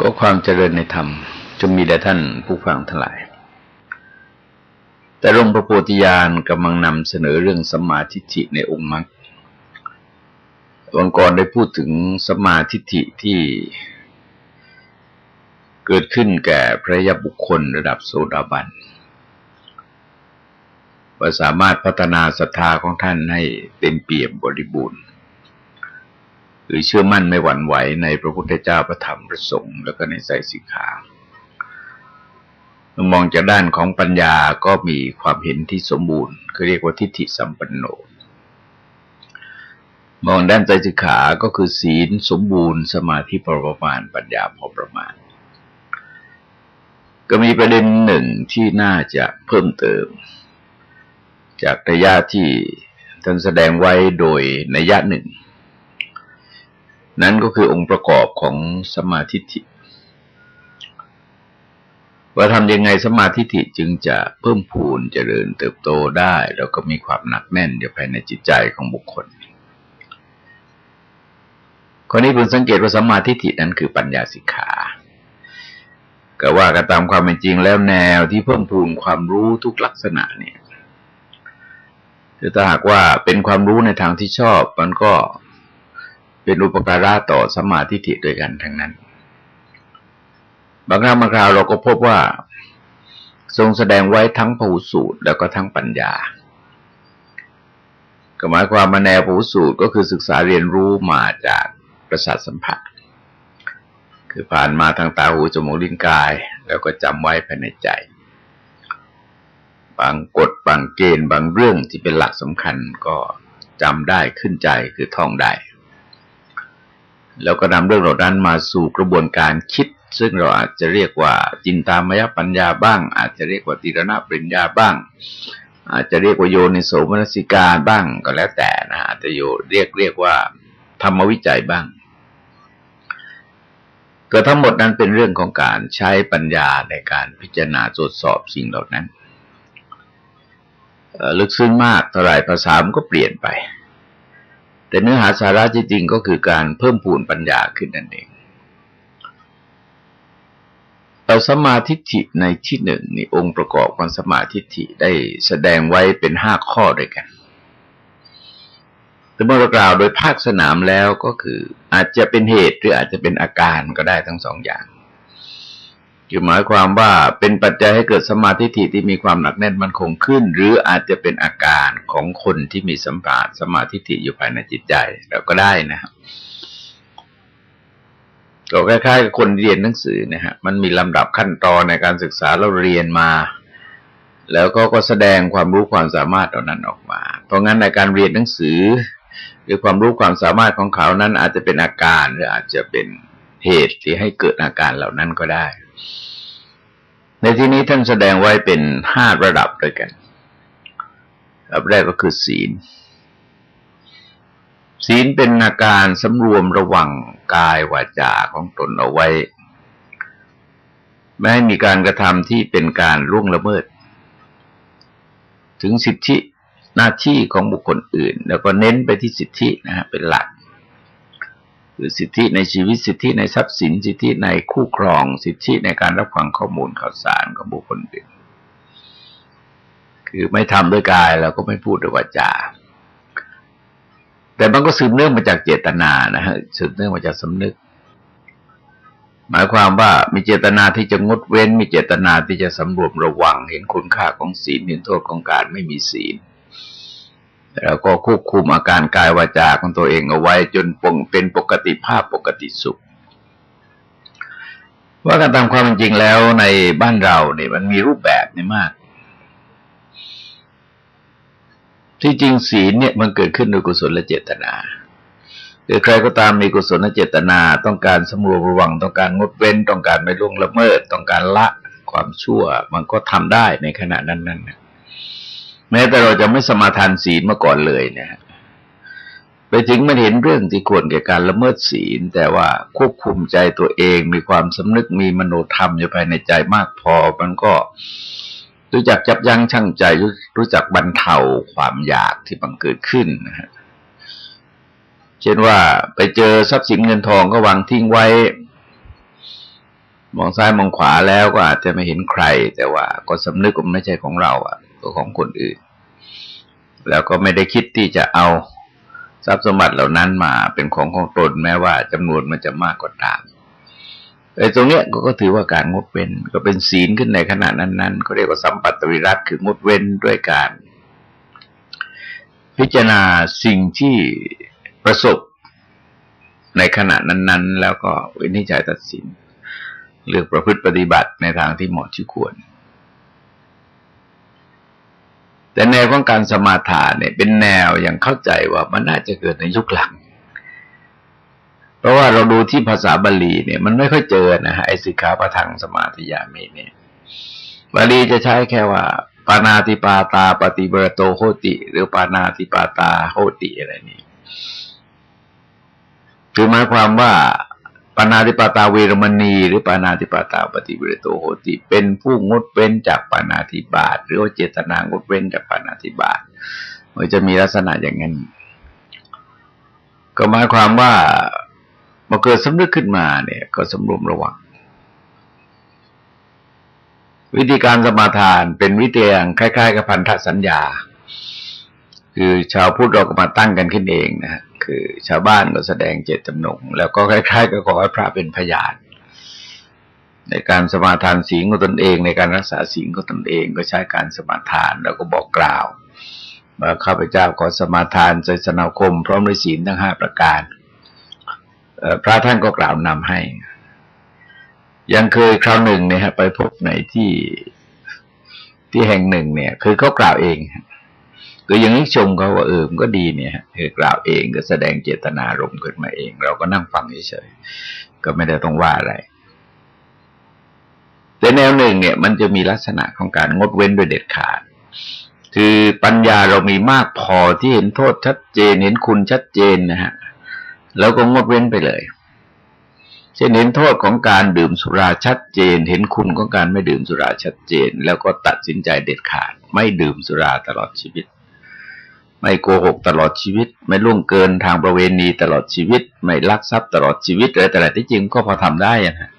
ก็ความเจริญในธรรมจะมีแด่ท่านผู้ฟังทั้งหลาย แต่หลวงพระโพธิญาณกำลังนำเสนอเรื่องสมาทิฏฐิในองค์มรรควันก่อนได้พูดถึงสมาทิฏฐิที่เกิดขึ้นแก่พระยบุคคลระดับโสดาบันว่าสามารถพัฒนาศรัทธาของท่านให้เต็มเปี่ยมบริบูรณ์ หรือเชื่อมั่นไม่หวั่นไหวในพระพุทธเจ้าพระธรรมพระสงฆ์แล้วก็ในใจสิกขามองจากด้านของปัญญาก็มีความเห็นที่สมบูรณ์คือเรียกว่าทิฏฐิสัมปันโนมองด้านใจสิกขาก็คือศีลสมบูรณ์สมาธิพอประมาณปัญญาพอประมาณ ก็มีประเด็นหนึ่งที่น่าจะเพิ่มเติม จากระยะที่ท่านแสดงไว้โดยนัยะหนึ่ง นั้นก็คือองค์ประกอบของสมาธิิว่าทำยังไงสมาธิิจึงจะเพิ่มพูนเจริญเติบโตได้ แล้วก็มีความหนักแน่นอยู่ภายในจิตใจของบุคคลคนนี้เพิ่งสังเกตว่าสมาธิินั้นคือปัญญาสิกขาก็ว่ากันตามความเป็นจริงแล้วแนวที่เพิ่มพูนความรู้ทุกลักษณะเนี่ยถ้าหากว่าเป็นความรู้ในทางที่ชอบ มันก็ เป็นอุปการะต่อสมาธิิด้วยกันทั้งนั้น บางครั้งบางคราวเราก็พบว่า ทรงแสดงไว้ทั้งผูสูตรแล้วก็ทั้งปัญญาก็หมายความมาแนวผูสูตรก็คือศึกษาเรียนรู้มาจากประสาทสัมผัส คือผ่านมาทางตาหูจมูกลิ้นกาย แล้วก็จำไว้ภายในใจ บางกฎบางเกณฑ์บางเรื่องที่เป็นหลักสำคัญก็จำได้ขึ้นใจคือท่องได้ แล้วก็นำเรื่องเหล่านั้นมาสู่กระบวนการคิด ซึ่งเราอาจจะเรียกว่าจินตามยปัญญาบ้าง อาจจะเรียกว่าติรณปริญญาบ้าง อาจจะเรียกว่าโยนิโสมนสิการบ้างก็แล้วแต่นะอาจจะโยเรียกเรียกว่าธรรมวิจัยบ้าง ก็ทั้งหมดนั้นเป็นเรื่องของการใช้ปัญญาในการพิจารณาตรวจสอบสิ่งเหล่านั้นลึกซึ้งมากเท่าไรภาษามันก็เปลี่ยนไป แต่เนื้อหาสาระจริงๆก็คือการเพิ่มพูนปัญญาขึ้นนั่นเองเราสมาธิิในที่หนึ่งนี่องค์ประกอบของสมาธิิได้แสดงไว้เป็นห้าข้อด้วยกัน แต่เมื่อเรากล่าวโดยภาคสนามแล้วก็คืออาจจะเป็นเหตุหรืออาจจะเป็นอาการก็ได้ทั้งสองอย่าง คือหมายความว่าเป็นปัจจัยให้เกิดสมาธิิที่มีความหนักแน่นมันคงขึ้น หรืออาจจะเป็นอาการของคนที่มีสัมผัสสมาธิิอยู่ภายในจิตใจเราก็ได้นะครับก็คล้ายๆกับคนเรียนหนังสือนะฮะมันมีลำดับขั้นตอนในการศึกษาเราเรียนมา แล้วก็ก็แสดงความรู้ความสามารถเหล่านั้นออกมา เพราะงั้นในการเรียนหนังสือ หรือความรู้ความสามารถของเขานั้นอาจจะเป็นอาการหรืออาจจะเป็นเหตุที่ให้เกิดอาการเหล่านั้นก็ได้ ในที่นี้ท่านแสดงไว้เป็นห้าระดับด้วยกันระดับแรกก็คือศีล ศีลเป็นอาการสำรวมระวังกายวาจาของตนเอาไว้ ไม่ให้มีการกระทำที่เป็นการล่วงละเมิด ถึงสิทธิหน้าที่ของบุคคลอื่น แล้วก็เน้นไปที่สิทธินะฮะเป็นหลัก คือสิทธิในชีวิตสิทธิในทรัพย์สิน สิทธิในคู่ครอง สิทธิในการรับฟังข้อมูลข่าวสารของบุคคลอื่นคือไม่ทำด้วยกายแล้วก็ไม่พูดด้วยวาจา แต่มันก็สืบเนื่องมาจากเจตนานะฮะสืบเนื่องมาจากสำนึก หมายความว่ามีเจตนาที่จะงดเว้น มีเจตนาที่จะสำรวมระวัง เห็นคุณค่าของศีลเห็นโทษของการไม่มีศีล แล้วก็ควบคุมอาการกายวาจาของตัวเองเอาไว้ จนปงเป็นปกติภาพปกติสุข ว่ากันตามความจริงแล้วในบ้านเราเนี่ยมันมีรูปแบบนี่มาก ที่จริงศีลเนี่ยมันเกิดขึ้นโดยกุศลและเจตนาคือใครก็ตามมีกุศลและเจตนา ต้องการสำรวมระวังต้องการงดเว้น ต้องการไม่ล่วงละเมิด ต้องการละความชั่ว มันก็ทำได้ในขณะนั้นนั่นนะ แม้แต่เราจะไม่สมาทานศีลมาก่อนเลยเนี่ยไปถึงมันเห็นเรื่องที่ควรแก่การละเมิดศีล แต่ว่าควบคุมใจตัวเองมีความสำนึกมีมโนธรรมอยู่ภายในใจมากพอ มันก็รู้จักจับยั้งชั่งใจรู้จักบรรเทาความอยากที่บังเกิดขึ้นนะฮะเช่นว่าไปเจอทรัพย์สินเงินทองก็วางทิ้งไว้ มองซ้ายมองขวาแล้วก็อาจจะไม่เห็นใคร แต่ว่าก็สำนึกว่าไม่ใช่ของเราอะ ตัวของคนอื่น แล้วก็ไม่ได้คิดที่จะเอาทรัพย์สมบัติเหล่านั้นมาเป็นของของตนแม้ว่าจำนวนมันจะมากกว่าตามไอ้ตรงเนี้ยก็ถือว่าการงดเว้นก็เป็นศีลขึ้นในขณะนั้นๆเขาเรียกว่าสัมปัตตวิรัตคืองดเว้นด้วยการ พิจารณาสิ่งที่ประสบในขณะนั้น ๆ แล้วก็วินิจฉัยตัดสิน เลือกประพฤติปฏิบัติในทางที่เหมาะที่ควร แต่แนวของการสมาทานเนี่ยเป็นแนวอย่างเข้าใจว่ามันน่าจะเกิดในยุคหลัง เพราะว่าเราดูที่ภาษาบาลีเนี่ย มันไม่ค่อยเจอนะฮะไอสิกขาประทังสมาธิยามีเนี่ยบาลีจะใช้แค่ว่า ปานาติปาตาปฏิเบโตโหติ หรือปานาติปาตาโหติอะไรนี่คือหมายความว่า ปานาติปาตาเวรมณี หรือปานาติปาตาปฏิเวโตโหติ เป็นผู้งดเว้นจากปานาติบาตหรือเจตนางดเว้นจากปานาติบาตมันจะมีลักษณะอย่างนั้น ก็หมายความว่ามาเกิดสำนึกขึ้นมาเนี่ย ก็สำรวมระวัง วิธีการสมาทานเป็นวิธีอย่างคล้าย ๆ กับพันธสัญญา คือชาวพุทธเราก็มาตั้งกันขึ้นเองนะฮะ คือชาวบ้านก็แสดงเจตจำนง แล้วก็คล้ายๆกับขอให้พระเป็นพยานในการสมาทานศีลของตนเอง ในการรักษาศีลของตนเองก็ใช้การสมาทาน แล้วก็บอกกล่าวว่าข้าพเจ้าขอสมาทานใจสนาคม พร้อมด้วยศีลทั้งห้าประการพระท่านก็กล่าวนำให้ ยังเคยคราวหนึ่งเนี่ยฮะไปพบในที่ที่แห่งหนึ่งเนี่ย คือเขากล่าวเอง ก็ยังนิชมเขาว่าเออมันก็ดีเนี่ยคือกล่าวเองก็แสดงเจตนารมณ์ขึ้นมาเอง เราก็นั่งฟังเฉยๆก็ไม่ได้ต้องว่าอะไร แต่แนวหนึ่งเนี่ย มันจะมีลักษณะของการงดเว้นโดยเด็ดขาด คือปัญญาเรามีมากพอที่เห็นโทษชัดเจนเห็นคุณชัดเจนนะฮะแล้วก็งดเว้นไปเลยเช่นเห็นโทษของการดื่มสุราชัดเจน เห็นคุณของการไม่ดื่มสุราชัดเจน แล้วก็ตัดสินใจเด็ดขาด ไม่ดื่มสุราตลอดชีวิต ไม่โกหกตลอดชีวิต ไม่ล่วงเกินทางประเวณีตลอดชีวิต ไม่ลักทรัพย์ตลอดชีวิตอะไรแต่ละที่จริงก็พอทำได้นะ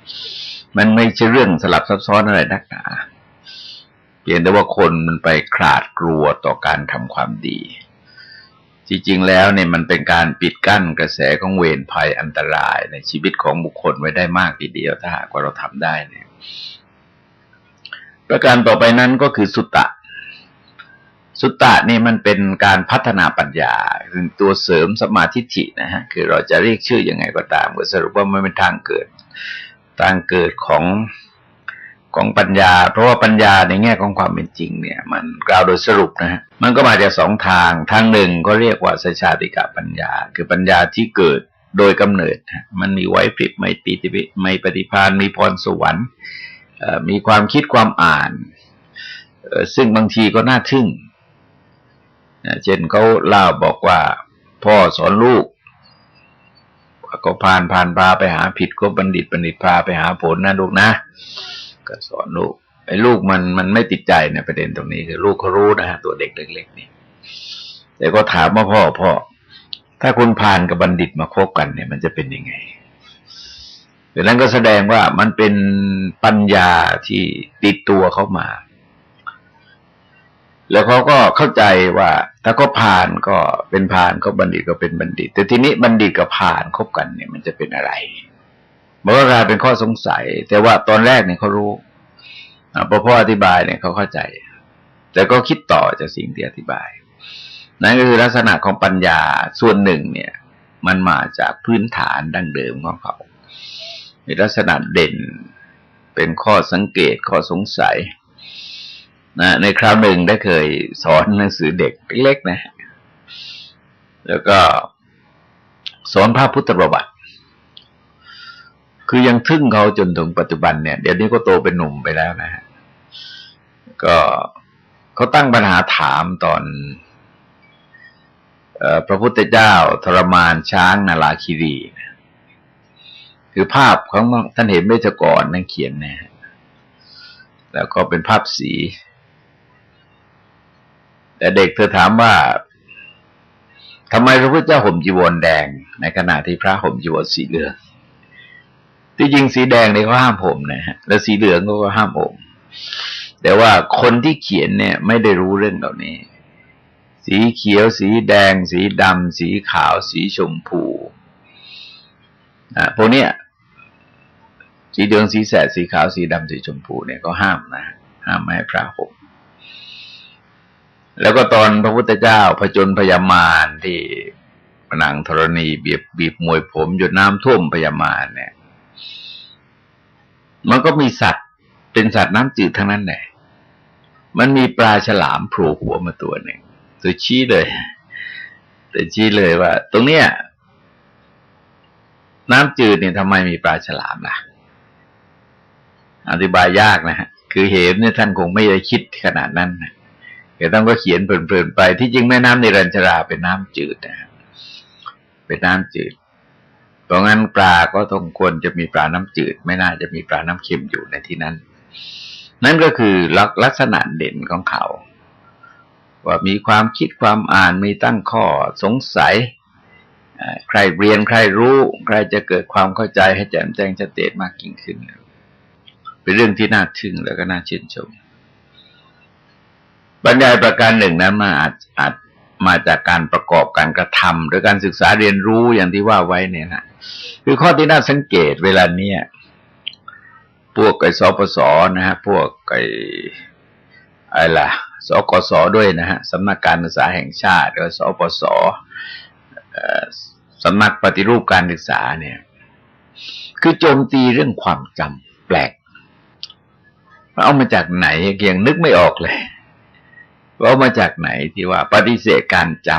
มันไม่ใช่เรื่องสลับซับซ้อนอะไรนักหนาเพียงแต่ว่าคนมันไปขาดกลัวต่อการทำความดี จริงๆแล้วเนี่ยมันเป็นการปิดกั้นกระแสของเวรภัยอันตรายในชีวิตของบุคคลไว้ได้มากทีเดียวถ้าหากว่าเราทำได้เนี่ย ประการต่อไปนั้นก็คือสุตตะ สุตตะนี่มันเป็นการพัฒนาปัญญาคือตัวเสริมสมาธิินะฮะคือเราจะเรียกชื่ออยังไงก็ตามก็สรุปว่ามันเป็นทางเกิด ทางเกิดของของปัญญา เพราะว่าปัญญาในแง่ของความเป็นจริง เนี่ย มันกล่าวโดยสรุปนะฮะมันก็มาจากสองทาง ทางหนึ่งก็เรียกว่าสชาติกะปัญญา คือปัญญาที่เกิดโดยกำเนิด มันมีไว้พริบไม่ปีติไม่ปฏิพานมีพรสวรรค์มีความคิดความอ่าน ซึ่งบางทีก็น่าทึ่ง เช่นเขาเล่าบอกว่า พ่อสอนลูก ก็ผ่านผ่านพาไปหาผิดก็บัณฑิตบัณฑิตพาไปหาผลนะลูกนะ ก็สอนลูกไอ้ลูกมันมันไม่ติดใจในประเด็นตรงนี้คือลูกเขารู้นะฮะตัวเด็กเล็กๆนี่แต่ก็ถามว่าพ่อพ่อ ถ้าคุณผ่านกับบัณฑิตมาคบกันเนี่ย มันจะเป็นยังไงดังนั้นก็แสดงว่ามันเป็นปัญญาที่ติดตัวเขามา แล้วเขาก็เข้าใจว่า ถ้าก็ผ่านก็เป็นผ่านก็บัณฑิตก็เป็นบัณฑิต แต่ทีนี้บัณฑิตกับผ่านคบกันเนี่ย มันจะเป็นอะไรมันก็กลายเป็นข้อสงสัย แต่ว่าตอนแรกเนี่ยเขารู้พอพ่ออธิบายเนี่ยเขาเข้าใจ แต่ก็คิดต่อจากสิ่งที่อธิบาย นั่นก็คือลักษณะของปัญญาส่วนหนึ่งเนี่ย มันมาจากพื้นฐานดั้งเดิมของเขามีลักษณะเด่นเป็นข้อสังเกตข้อสงสัย นะในคราวหนึ่งได้เคยสอนหนังสือเด็กเล็กๆนะ แล้วก็สอนพระพุทธประวัติ คือยังทึ่งเขาจนถึงปัจจุบันเนี่ย เดี๋ยวนี้ก็โตเป็นหนุ่มไปแล้วนะฮะก็เขาตั้งปัญหาถามตอนพระพุทธเจ้าทรมานช้างนาลาคิรีคือภาพของท่านเห็นไม่จก่อนนั่งเขียนนะแล้วก็เป็นภาพสี แต่เด็กเธอถามว่าทำไมพระพุทธเจ้าห่มจีวรแดง ในขณะที่พระห่มจีวรสีเหลืองที่จริงสีแดงเนี่ยเขาห้ามผมนะฮะแล้วสีเหลืองก็ห้ามผมแต่ว่าคนที่เขียนเนี่ย ไม่ได้รู้เรื่องเหล่านี้ สีเขียว สีแดง สีดำสีขาว สีชมพูอ่าพวกเนี้ยสีเหลืองสีแสดสีขาวสีดำสีชมพูเนี่ยก็ห้ามนะห้ามไม่ให้พระผม แล้วก็ตอนพระพุทธเจ้าผจญพยามารที่นางธรณีบีบบีบมวยผมหยดน้ำท่วมพยามารเนี่ย มันก็มีสัตว์เป็นสัตว์น้ำจืดทั้งนั้นแหละมันมีปลาฉลามโผล่หัวมาตัวหนึ่งตัวชี้เลยตัวชี้เลยว่า ตรงเนี้ยน้ำจืดเนี่ยทำไมมีปลาฉลามล่ะ อธิบายยากนะฮะ คือเหตุเนี่ยท่านคงไม่ได้คิดขนาดนั้นนะ แต่ต้องก็เขียนเพลินๆไปที่จริงแม่น้ำในรัญชราเป็นน้ำจืดนะเป็นน้ำจืดเพราะงั้นปลาก็ต้องควรจะมีปลาน้ำจืด ไม่น่าจะมีปลาน้ำเค็มอยู่ในที่นั้น นั่นก็คือลักษณะเด่นของเขา ว่ามีความคิดความอ่านมีตั้งข้อสงสัยใครเรียนใครรู้ ใครจะเกิดความเข้าใจให้แจ่มแจ้งชัดเจนมากยิ่งขึ้น เป็นเรื่องที่น่าทึ่งแล้วก็น่าชื่นชม บรรยายประการหนึ่งนั้นมาอาจอาจมาจากการประกอบการกระทำหรือการศึกษาเรียนรู้อย่างที่ว่าไว้เนี่ยนะคือข้อที่น่าสังเกตเวลาเนี้ยพวกไอ้สปสนะฮะพวกไอ้อะไรล่ะสกสด้วยนะฮะสำนักการศึกษาแห่งชาติหรือสปสสำนักปฏิรูปการศึกษาเนี่ย คือโจมตีเรื่องความจำแปลกเอามาจากไหนเกียงนึกไม่ออกเลย ว่ามาจากไหนที่ว่าปฏิเสธการจ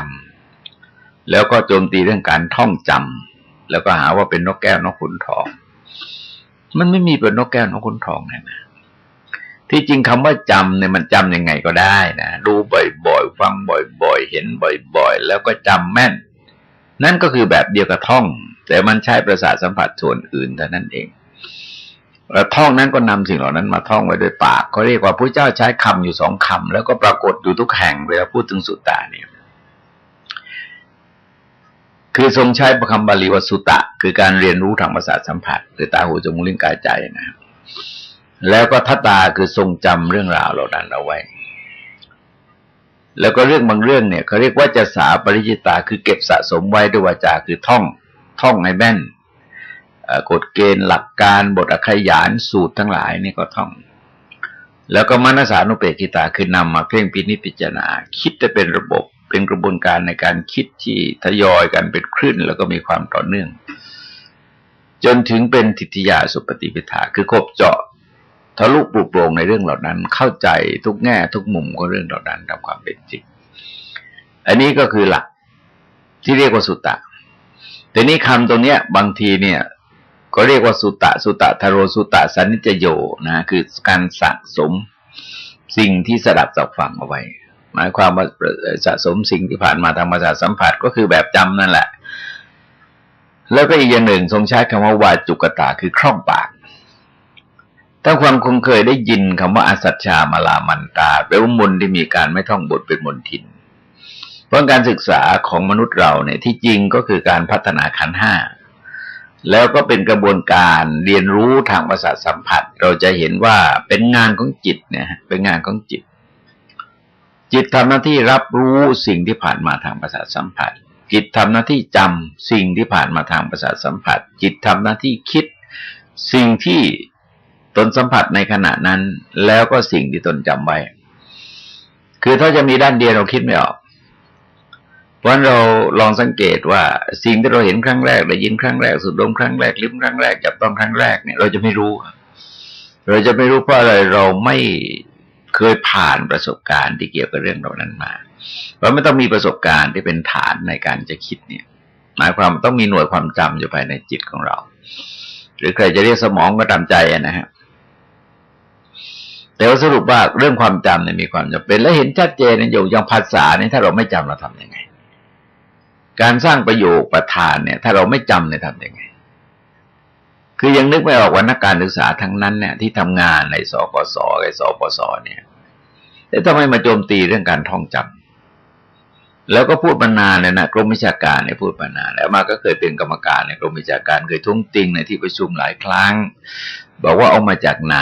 ำแล้วก็โจมตีเรื่องการท่องจำแล้วก็หาว่าเป็นนกแก้วนกขุนทอง มันไม่มีเป็นนกแก้วนกขุนทองนะนะที่จริงคำว่าจำเนี่ยมันจำยังไงก็ได้นะดูบ่อยๆฟังบ่อยๆเห็นบ่อยๆ แล้วก็จำแม่น นั่นก็คือแบบเดียวกับท่อง แต่มันใช้ประสาทสัมผัสส่วนอื่นเท่านั้นเอง ท่องนั้นก็นำสิ่งเหล่านั้นมาท่องไว้ด้วยปากเขาเรียกว่าพระเจ้าใช้คำอยู่สองคำแล้วก็ปรากฏอยู่ทุกแห่งเวลาพูดถึงสุตตาเนี่ยคือทรงใช้ประคำบาลีว่าสุตะ คือการเรียนรู้ทางประสาทสัมผัสคือตาหูจมูกลิ้นกายใจนะครับแล้วก็ทัตตาคือทรงจำเรื่องราวเหล่านั้นเอาไว้ แล้วก็เรื่องบางเรื่องเนี่ยเขาเรียกว่าจะสาปริจิตาคือเก็บสะสมไว้ด้วยวาจาคือท่อง ท่องในแม่น กฎเกณฑ์หลักการบทอขยานสูตรทั้งหลายนี่ก็ท่อง แล้วก็มนสานุเปกิตาคือนำมาเพ่งพินิจพิจารณา คิดจะเป็นระบบเป็นกระบวนการในการคิดที่ทยอยกันเป็นคลื่นแล้วก็มีความต่อเนื่อง จนถึงเป็นทิฏฐิยาสุปฏิปิทาคือครบเจาะทะลุปลุกโปรงในเรื่องเหล่านั้น เข้าใจทุกแง่ทุกมุมของเรื่องเหล่านั้นตามความเป็นจริงอันนี้ก็คือหลักที่เรียกว่าสุตตะแต่นี้คำตรงเนี้ย บางทีเนี่ย ก็เรียกว่าสุตะสุตะทโรสุตะสันนิจโยนะคือการสะสมสิ่งที่สดับสับฟังเอาไว้ หมายความว่าสะสมสิ่งที่ผ่านมาทางภาษาสัมผัสก็คือแบบจำนั่นแหละ แล้วก็อีกอย่างหนึ่งทรงใช้คำว่าวาจุกตาคือคล่องปากถ้าความคงเคยได้ยินคำว่าอาสัจชามาลามันตาแปลว่ามนที่มีการไม่ท่องบทเป็นมนทิน เพราะการศึกษาของมนุษย์เราเนี่ยที่จริงก็คือการพัฒนาขันห้า แล้วก็เป็นกระบวนการเรียนรู้ทางประสาทสัมผัส เราจะเห็นว่าเป็นงานของจิตเนี่ยเป็นงานของจิต จิตทำหน้าที่รับรู้สิ่งที่ผ่านมาทางประสาทสัมผัส จิตทำหน้าที่จำสิ่งที่ผ่านมาทางประสาทสัมผัส จิตทำหน้าที่คิด สิ่งที่ตนสัมผัสในขณะนั้น แล้วก็สิ่งที่ตนจำไว้ คือถ้าจะมีด้านเดียวเราคิดไม่ออก เพราะเราลองสังเกตว่าสิ่งที่เราเห็นครั้งแรกได้ยินครั้งแรกสุดลมครั้งแรกลิ้มครั้งแรกจับต้องครั้งแรกเนี่ยเราจะไม่รู้ เราจะไม่รู้เพราะอะไรเราไม่เคยผ่านประสบการณ์ที่เกี่ยวกับเรื่องเหล่านั้นมา เพราะไม่ต้องมีประสบการณ์ที่เป็นฐานในการจะคิดเนี่ย หมายความต้องมีหน่วยความจำอยู่ภายในจิตของเรา หรือใครจะเรียกสมองก็ตามใจนะฮะแต่ว่าสรุปว่าเรื่องความจำเนี่ยมีความจำเป็น และเห็นชัดเจนในอยู่อย่างภาษาเนี่ยถ้าเราไม่จำเราทำยังไง การสร้างประโยคประธานเนี่ย ถ้าเราไม่จำเนี่ยทำยังไง คือยังนึกไม่ออกว่านักการศึกษาทั้งนั้นเนี่ยที่ทำงานในสกสไอสปสเนี่ยแต่ทำไมมาโจมตีเรื่องการท่องจแล้วก็พูดมานานเลยนะกรมวิชาการเนี่ยพูดมานานแล้วมาก็เคยเป็นกรรมการในกรมวิชาการเคยทุ่งติงในที่ประชุมหลายครั้ง บอกว่าเอามาจากไหน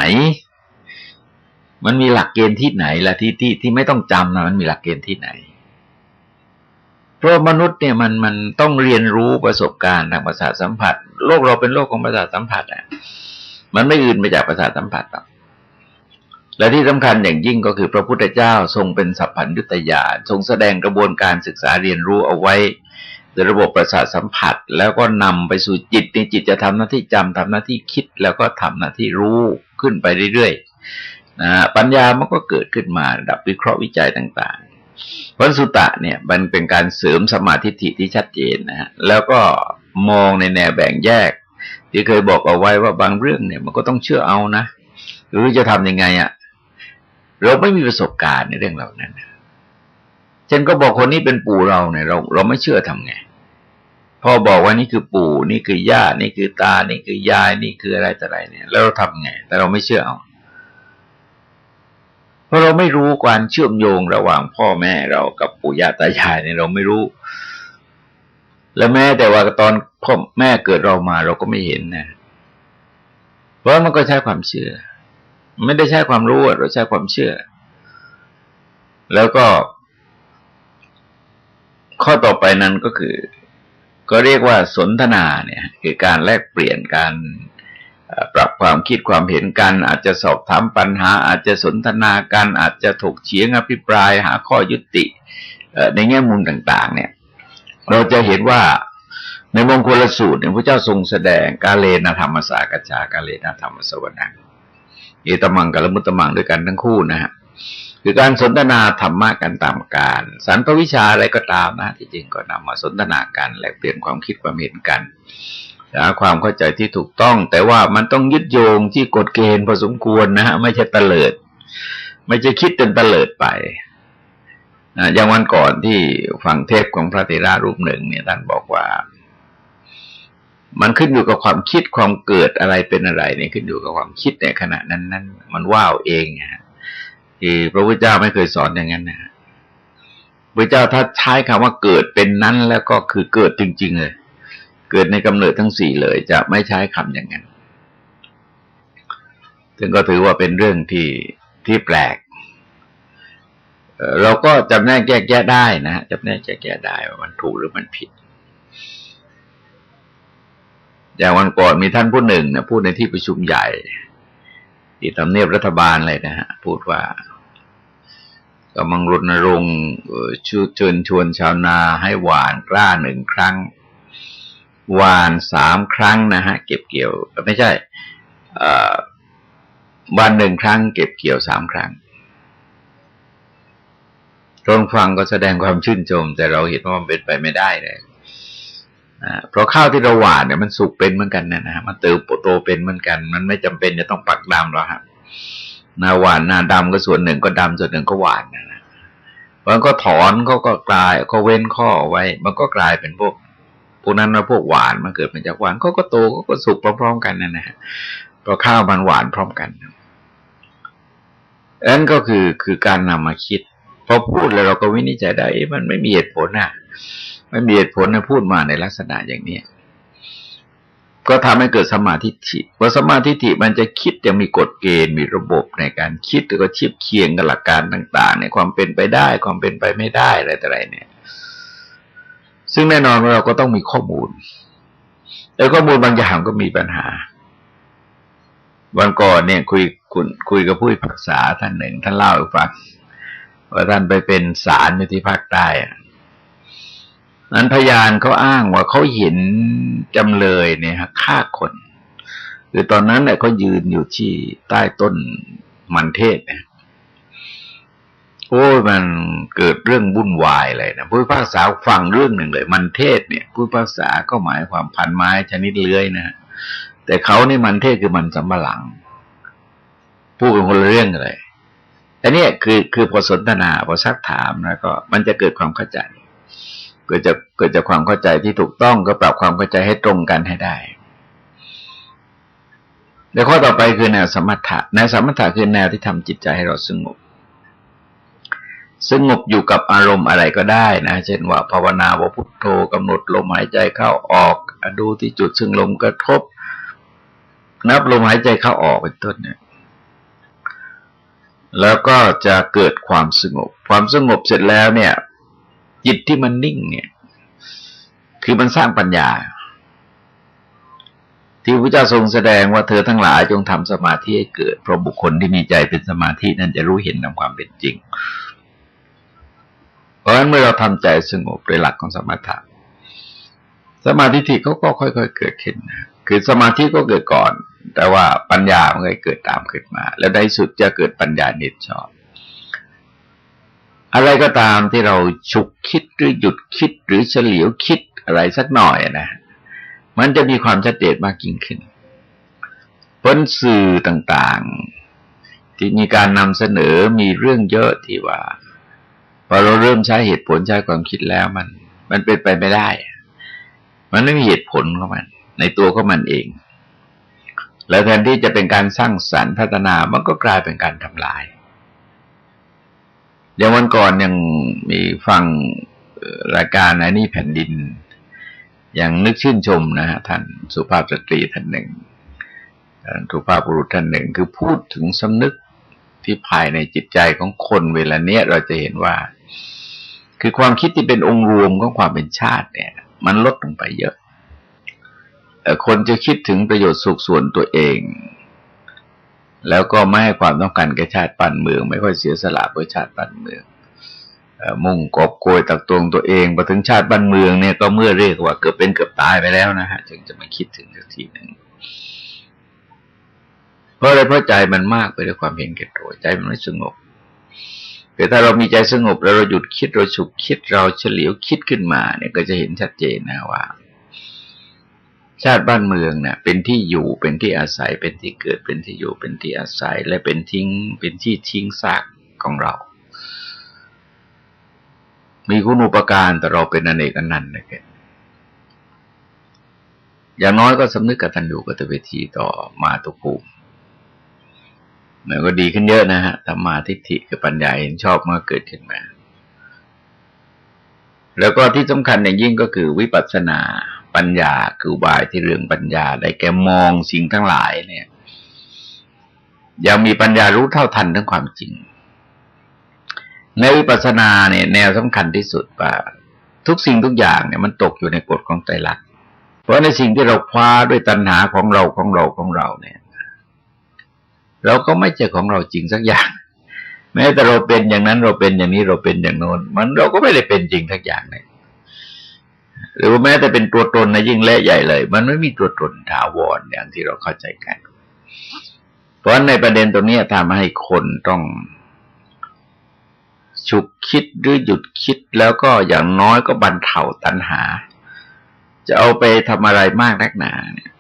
มันมีหลักเกณฑ์ที่ไหนละที่ที่ที่ไม่ต้องจำนะมันมีหลักเกณฑ์ที่ไหน เพราะมนุษย์เนี่ยมันมันต้องเรียนรู้ประสบการณ์ทางประสาทสัมผัส โลกเราเป็นโลกของประสาทสัมผัสอะมันไม่อื่นไปจากประสาทสัมผัสหรอกและที่สำคัญอย่างยิ่งก็คือพระพุทธเจ้าทรงเป็นสัพพัญญุตญาณทรงแสดงกระบวนการศึกษาเรียนรู้เอาไว้ในระบบประสาทสัมผัส แล้วก็นำไปสู่จิตในจิตจะทำหน้าที่จำทำหน้าที่คิดแล้วก็ทำหน้าที่รู้ขึ้นไปเรื่อยๆนะปัญญามันก็เกิดขึ้นมาระดับวิเคราะห์วิจัยต่าง ๆพันสุตะเนี่ยมันเป็นการเสริมสมาธิฐิที่ชัดเจนนะฮะแล้วก็มองในแนวแบ่งแยก ที่เคยบอกเอาไว้ว่าบางเรื่องเนี่ย มันก็ต้องเชื่อเอานะหรือจะทำยังไงอะ่ะเราไม่มีประสบการณ์ในเรื่องเหล่านั้นฉันก็บอกคนนี้เป็นปู่เราเนี่ยเราเราไม่เชื่อทำไงพ่อบอกว่านี่คือปู่นี่คือย่านี่คือตา นี่คือยายนี่คืออะไรต่ออะไรเนี่ย แล้วเราทำไงแต่เราไม่เชื่อเอา เพราะเราไม่รู้การเชื่อมโยงระหว่างพ่อแม่เรากับปู่ย่าตายายเนี่ยเราไม่รู้ และแม้แต่ว่าตอนพ่อแม่เกิดเรามาเราก็ไม่เห็นนะเพราะมันก็ใช้ความเชื่อ ไม่ได้ใช้ความรู้เราใช้ความเชื่อ แล้วก็ ข้อต่อไปนั้นก็คือ ก็เรียกว่าสนทนาเนี่ย คือการแลกเปลี่ยนการ ปรับความคิดความเห็นกัน อาจจะสอบถามปัญหา อาจจะสนทนากัน อาจจะถกเฉียงอภิปรายหาข้อยุติในแง่มุมต่าง ๆ เนี่ย เราจะเห็นว่าในมงคลสูตรเนี่ยพระเจ้าทรงแสดงกาเลนะธรรมสากจากาเลนะธรรมสวนังเอตมังกับละมุตมังด้วยกันทั้งคู่นะฮะคือการสนทนาธรรมะกันตามการสารพวิชาอะไรก็ตามนะที่จริงก็นำมาสนทนากันแลกเปลี่ยนความคิดความเห็นกัน หาความเข้าใจที่ถูกต้อง แต่ว่ามันต้องยึดโยงที่กฎเกณฑ์พอสมควรนะฮะไม่ใช่ตะเลิด ไม่ใช่คิดจนตะเลิดไปอย่างวันก่อนที่ฟังเทพของพระเทรารูปหนึ่งเนี่ยท่านบอกว่า มันขึ้นอยู่กับความคิดความเกิดอะไรเป็นอะไรเนี่ยขึ้นอยู่กับความคิดในขณะนั้นนั้นมันว่าวเองฮะที่พระพุทธเจ้าไม่เคยสอนอย่างนั้นนะพระเจ้าถ้าใช้คำว่าเกิดเป็นนั้นแล้วก็คือเกิดจริง ๆ เลย เกิดในกำเนิดทั้งสี่เลย จะไม่ใช้คำอย่างนั้นซึ่งก็ถือว่าเป็นเรื่องที่ที่แปลก เราก็จำแนกแยกแยะได้นะจำแนกแยกแยะได้ว่ามันถูกหรือมันผิดอย่างวันก่อนมีท่านผู้หนึ่งนะพูดในที่ประชุมใหญ่ที่ทำเนียบรัฐบาลเลยนะฮะพูดว่ากำลังรณรงค์เชิญชวนชาวนาให้หวานกล้าหนึ่งครั้ง หวานสามครั้งนะฮะ เก็บเกี่ยว ไม่ใช่วันหนึ่งครั้ง เก็บเกี่ยวสามครั้งตรงฟังก็แสดงความชื่นชม แต่เราเห็นว่ามันเป็นไปไม่ได้เลยเพราะข้าวที่เราหวานเนี่ยมันสุกเป็นเหมือนกันนะฮะมันเติบโตเป็นเหมือนกัน มันไม่จำเป็นจะต้องปักดำหรอกครับนาหวานนาดำก็ส่วนหนึ่งก็ดำส่วนหนึ่งก็หวานนะมันก็ถอนเขาก็กลายเขาเว้นข้อไว้ มันก็กลายเป็นพวก พวกนั้นว่าพวกหวานมันเกิดมาจากหวานเขาก็โตเขาก็สุกพร้อมๆกันนะฮะเพราะข้าวมันหวานพร้อมกันนั่นก็คือคือการนำมาคิดพอพูดแล้วเราก็วินิจฉัยได้มันไม่มีเหตุผลนะไม่มีเหตุผลนะพูดมาในลักษณะอย่างนี้ก็ทำให้เกิดสมาธิิพอสมาธิิมันจะคิดจะมีกฎเกณฑ์มีระบบในการคิดแล้วก็เทียบเคียงกับหลักการต่าง ๆ ในความเป็นไปได้ ความเป็นไปไม่ได้อะไรต่ออะไรเนี่ย ซึ่งแน่นอนว่าเราก็ต้องมีข้อมูล แต่ข้อมูลบางอย่างก็มีปัญหา วันก่อนเนี่ยคุยคุยคุยกับผู้พิพากษาท่านหนึ่ง ท่านเล่าให้ฟังว่าท่านไปเป็นศาลในที่ภาคใต้นั้นพยานเขาอ้างว่าเขาเห็นจำเลยเนี่ยฆ่าคนคือตอนนั้นเนี่ยเขายืนอยู่ที่ใต้ต้นมันเทศเนี่ย โอ้ยมันเกิดเรื่องวุ่นวายเลยนะผู้พิพากษาฟังเรื่องหนึ่งเลย มันเทศเนี่ยผู้พิพากษาก็หมายความพันไม้ชนิดเลื้อยนะแต่เขาในมันเทศคือมันสำปะหลังพูดเป็นคนเรื่องเลยอันนี้คือคือพอสนทนาพอซักถามแล้วก็ มันจะเกิดความเข้าใจ เกิดจากเกิดจากความเข้าใจที่ถูกต้องก็ปรับความเข้าใจให้ตรงกันให้ได้แล้วข้อต่อไปคือแนวสมถะแนวสมถะคือแนวที่ทำจิตใจให้เราสงบ สงบอยู่กับอารมณ์อะไรก็ได้นะเช่นว่าภาวนาว่าพุทโธกำหนดลมหายใจเข้าออกดูที่จุดซึ่งลมกระทบ นับลมหายใจเข้าออกเป็นต้นเนี่ยแล้วก็จะเกิดความสงบ ความสงบเสร็จแล้วเนี่ย จิตที่มันนิ่งเนี่ย คือมันสร้างปัญญา ที่พระเจ้าทรงแสดงว่าเธอทั้งหลายจงทำสมาธิให้เกิดเพราะบุคคลที่มีใจเป็นสมาธินั้นจะรู้เห็นตามความเป็นจริง ราะฉะนั้นเมื่อเราทำใจสงบโดยหลักของสมถะสมาธิที่เขาก็ค่อยๆเกิดขึ้นนะคือสมาธิก็เกิดก่อน แต่ว่าปัญญามันก็เกิดตามขึ้นมา แล้วในสุดจะเกิดปัญญาเนิดชอบ อะไรก็ตามที่เราฉุกคิดหรือหยุดคิดหรือเฉลียวคิดอะไรสักหน่อยนะ มันจะมีความชัดเจนมากยิ่งขึ้นผลสื่อต่างๆ ที่มีการนำเสนอมีเรื่องเยอะที่ว่า พอเราเริ่มใช้เหตุผลใช้ความคิดแล้วมัน มันเป็นไปไม่ได้ มันไม่มีเหตุผลของมัน ในตัวของมันเอง แล้วแทนที่จะเป็นการสร้างสรรค์พัฒนามันก็กลายเป็นการทำลายอย่างวันก่อนยังมีฟังรายการอันนี้แผ่นดิน อย่างนึกชื่นชมนะฮะท่านสุภาพสตรีท่านหนึ่งสุภาพบุรุษท่านหนึ่งคือพูดถึงสำนึกที่ภายในจิตใจของคนเวลาเนี้ยเราจะเห็นว่า คือความคิดที่เป็นองค์รวมของความเป็นชาติเนี่ย มันลดลงไปเยอะ คนจะคิดถึงประโยชน์สุขส่วนตัวเอง แล้วก็ไม่ให้ความต้องการแก่ชาติปันเมือง ไม่ค่อยเสียสละเพื่อชาติปันเมือง มุ่งกอบโกยตักตวงตัวเองพอถึงชาติบ้านเมืองเนี่ยก็เมื่อเรียกว่าเกือบเป็นเกือบตายไปแล้วนะฮะจึงจะมาคิดถึงสักทีหนึ่งเพราะอะไรเพราะใจมันมากไปด้วยความเห็นแก่ตัวใจมันไม่สงบ แต่ถ้าเรามีใจสงบแล้วเราหยุดคิดเราฉุกคิดเราเฉลียวคิดขึ้นมาเนี่ยก็จะเห็นชัดเจนนะว่า ชาติบ้านเมืองเนี่ยเป็นที่อยู่เป็นที่อาศัยเป็นที่เกิดเป็นที่อยู่เป็นที่อาศัย และเป็นทิ้งเป็นที่ทิ้งซากของเรา มีคุณอุปการแต่เราเป็นอเนกอนันต์นะครับอย่างน้อยก็สำนึกกตัญญูกตเวทีต่อมาตุภูมิ มันก็ดีขึ้นเยอะนะฮะธรรมาทิฏฐิกับปัญญาเห็นชอบเมื่อเกิดขึ้นมา แล้วก็ที่สำคัญอย่างยิ่งก็คือวิปัสสนาปัญญาคือบายที่เรื่องปัญญาได้แก่มองสิ่งทั้งหลายเนี่ย ยังมีปัญญารู้เท่าทันทั้งความจริง ในวิปัสสนาเนี่ย แนวสำคัญที่สุดว่าทุกสิ่งทุกอย่างเนี่ยมันตกอยู่ในกฎของไตรลักษณ์เพราะในสิ่งที่เราคว้าด้วยตัณหาของเราของเราของเราเนี่ย เราก็ไม่ใช่ของเราจริงสักอย่าง แม้แต่เราเป็นอย่างนั้นเราเป็นอย่างนี้เราเป็นอย่างโน้น มันเราก็ไม่ได้เป็นจริงทักอย่างเลยหรือว่าแม้แต่เป็นตัวตนนะยิ่งเละใหญ่เลย มันไม่มีตัวตนถาวรอย่างที่เราเข้าใจกัน เพราะในประเด็นตรงนี้ทำให้คนต้องฉุกคิดหรือหยุดคิดแล้วก็อย่างน้อยก็บรรเทาตัณหา จะเอาไปทำอะไรมากนักหนาเนี่ย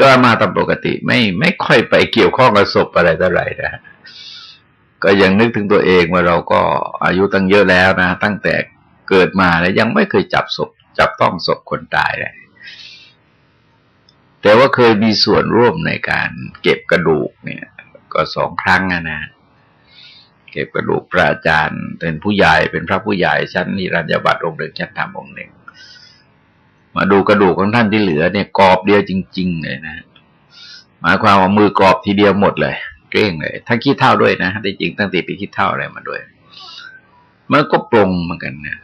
ก็มาตามปกติไม่ไม่ค่อยไปเกี่ยวข้องกับศพอะไรต่ออะไรนะก็ยังนึกถึงตัวเองว่าเราก็อายุตั้งเยอะแล้วนะ ตั้งแต่เกิดมาแล้วยังไม่เคยจับศพ จับต้องศพคนตายเลยแต่ว่าเคยมีส่วนร่วมในการเก็บกระดูกเนี่ย ก็สองครั้งนะนะเก็บกระดูกพระอาจารย์เป็นผู้ใหญ่เป็นพระผู้ใหญ่ชั้นนิรันยบัตรองค์หนึ่งชั้นธรรมองค์หนึ่ง มาดูกระดูกของท่านที่เหลือเนี่ยกรอบเดียวจริง ๆ เลยนะหมายความว่ามือกรอบทีเดียวหมดเลยเกลี้ยงเลยทั้งขี้เท่าด้วยนะได้จริงตั้งแต่ปีขี้เท่าอะไรมาด้วยมันก็ปรงเหมือนกันนะ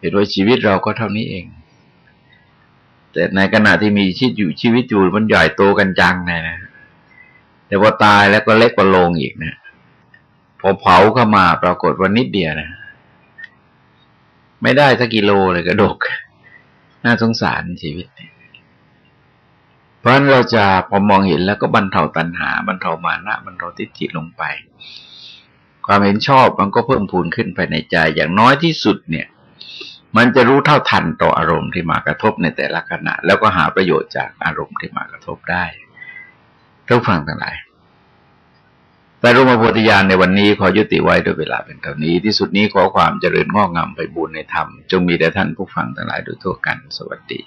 เห็นว่าชีวิตเราก็เท่านี้เอง แต่ในขณะที่มีชีวิตอยู่ชีวิตอยู่มันใหญ่โตกันจังนะนะแต่พอตายแล้วก็เล็กกว่าโลงอีกนะพอเผาเข้ามาปรากฏว่านิดเดียวนะไม่ได้สักกิโลเลยกระดก น่าสงสารชีวิตเพราะนั้นเราจะพอมองเห็นแล้วก็บรรเทาตัณหาบรรเทามานะบรรเทาทิฏฐิลงไป ความเห็นชอบมันก็เพิ่มพูนขึ้นไปในใจอย่างน้อยที่สุดเนี่ย มันจะรู้เท่าทันต่ออารมณ์ที่มากระทบในแต่ละขณะ แล้วก็หาประโยชน์จากอารมณ์ที่มากระทบได้ทุกฟังทั้งหลาย แต่รูปโพธิญาณในวันนี้ขอยุติไว้ด้วยเวลาเป็นเท่านี้ ที่สุดนี้ขอความเจริญงอกงามไปบูรณนธรรม จงมีแด่ท่านผู้ฟังทั้งหลายโดยทั่วกัน สวัสดี